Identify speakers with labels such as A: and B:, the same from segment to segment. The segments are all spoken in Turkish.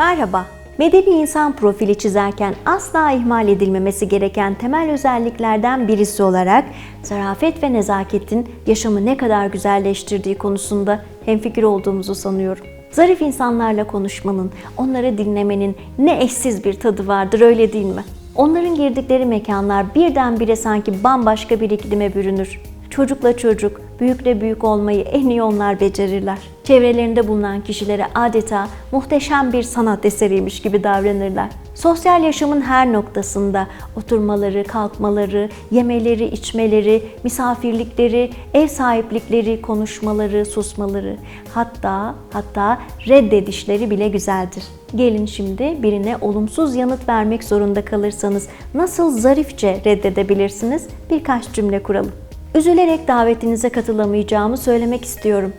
A: Merhaba. Medeni insan profili çizerken asla ihmal edilmemesi gereken temel özelliklerden birisi olarak zarafet ve nezaketin yaşamı ne kadar güzelleştirdiği konusunda hemfikir olduğumuzu sanıyorum. Zarif insanlarla konuşmanın, onları dinlemenin ne eşsiz bir tadı vardır öyle değil mi? Onların girdikleri mekanlar birdenbire sanki bambaşka bir iklime bürünür. Çocukla çocuk, büyükle büyük olmayı en iyi onlar becerirler. Çevrelerinde bulunan kişilere adeta muhteşem bir sanat eseriymiş gibi davranırlar. Sosyal yaşamın her noktasında oturmaları, kalkmaları, yemeleri, içmeleri, misafirlikleri, ev sahiplikleri, konuşmaları, susmaları, hatta hatta reddedişleri bile güzeldir. Gelin şimdi birine olumsuz yanıt vermek zorunda kalırsanız nasıl zarifçe reddedebilirsiniz? Birkaç cümle kuralım. Üzülerek davetinize katılamayacağımı söylemek istiyorum.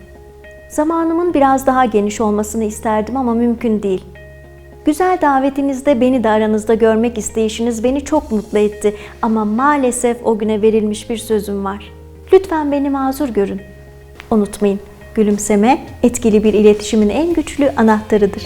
A: Zamanımın biraz daha geniş olmasını isterdim ama mümkün değil. Güzel davetinizde beni de aranızda görmek isteyişiniz beni çok mutlu etti ama maalesef o güne verilmiş bir sözüm var. Lütfen beni mazur görün. Unutmayın, gülümseme etkili bir iletişimin en güçlü anahtarıdır.